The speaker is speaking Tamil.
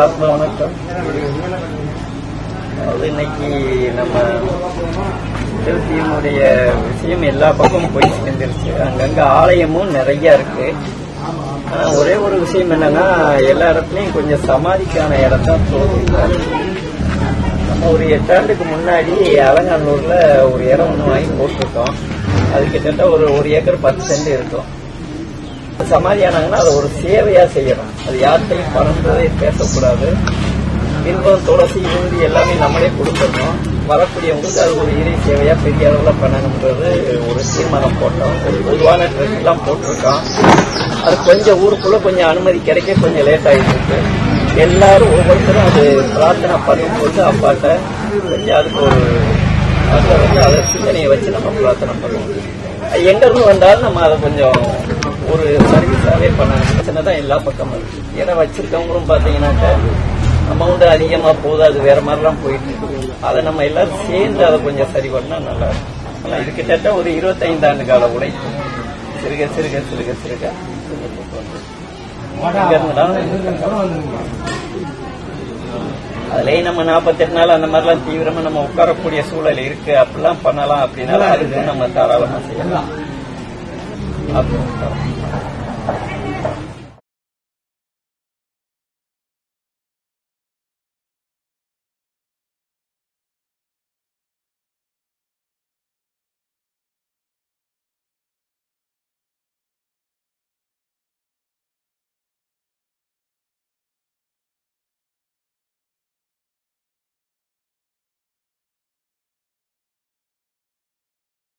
வணக்கம். அது இன்னைக்கு நம்ம திருப்தியினுடைய விஷயம் எல்லா பக்கமும் போய் சேர்ந்துருச்சு. அங்கங்க ஆலயமும் நிறைய இருக்கு. ஆனா ஒரே ஒரு விஷயம் என்னன்னா எல்லா இடத்துலயும் கொஞ்சம் சமாதிக்கான இடம் தான் தோணுது நம்ம ஒரு எட்டாண்டுக்கு முன்னாடி அலங்காநல்லூர்ல ஒரு இடம் ஒன்று வாங்கி போட்டிருக்கோம். அது கிட்டத்தட்ட ஒரு ஒரு ஏக்கர் பத்து சென்ட் இருக்கும். சமாதியானாங்கன்னா அதை ஒரு சேவையா செய்யணும். அது யார்கிட்டையும் பணன்றதை பேசக்கூடாது. இன்பம் துளசி இருந்து எல்லாமே நம்மளே கொடுத்துடணும். வரக்கூடியவங்களுக்கு அது ஒரு இறை சேவையா பெரிய அளவில் பண்ணணுன்றது ஒரு தீர்மானம் போட்டோம். ஒரு பொதுவான ட்ரெஸ் எல்லாம் போட்டிருக்கோம். அது கொஞ்சம் ஊருக்குள்ள கொஞ்சம் அனுமதி கிடைக்க கொஞ்சம் லேட் ஆகிட்டு எல்லாரும் ஒவ்வொருத்தரும் அது பிரார்த்தனை பண்ணும்போது அப்பாட்ட கொஞ்சம் அதுக்கு ஒரு அதை வந்து அதை சிந்தனையை வச்சு நம்ம பிரார்த்தனை பண்ணுவோம். எங்க இருந்து வந்தாலும் நம்ம அதை கொஞ்சம் ஒரு சர்வீஸாவே பண்ணணும் பிரச்சனை தான் எல்லா பக்கமும் இருக்கு. இடம் வச்சிருக்கவங்களும் பாத்தீங்கன்னாக்கா அமௌண்ட் அதிகமா போகுது அது வேற மாதிரிலாம் போயிட்டு இருக்கு. அதை நம்ம எல்லாரும் சேர்ந்து அதை கொஞ்சம் சரி பண்ணா நல்லா இருக்கும். ஆனா இது கிட்டத்தட்ட ஒரு இருபத்தைந்து ஆண்டு கால உழைப்பு சிறுக சிறுக சிறுக. சிறுக இருந்தாலும் அதுலயே நம்ம நாற்பத்தெட்டு நாள் அந்த மாதிரிலாம் தீவிரமா நம்ம உட்காரக்கூடிய சூழல் இருக்கு. அப்படிலாம் பண்ணலாம் அப்படின்னாலும் அதுக்கு நம்ம தாராளமா செய்யலாம்.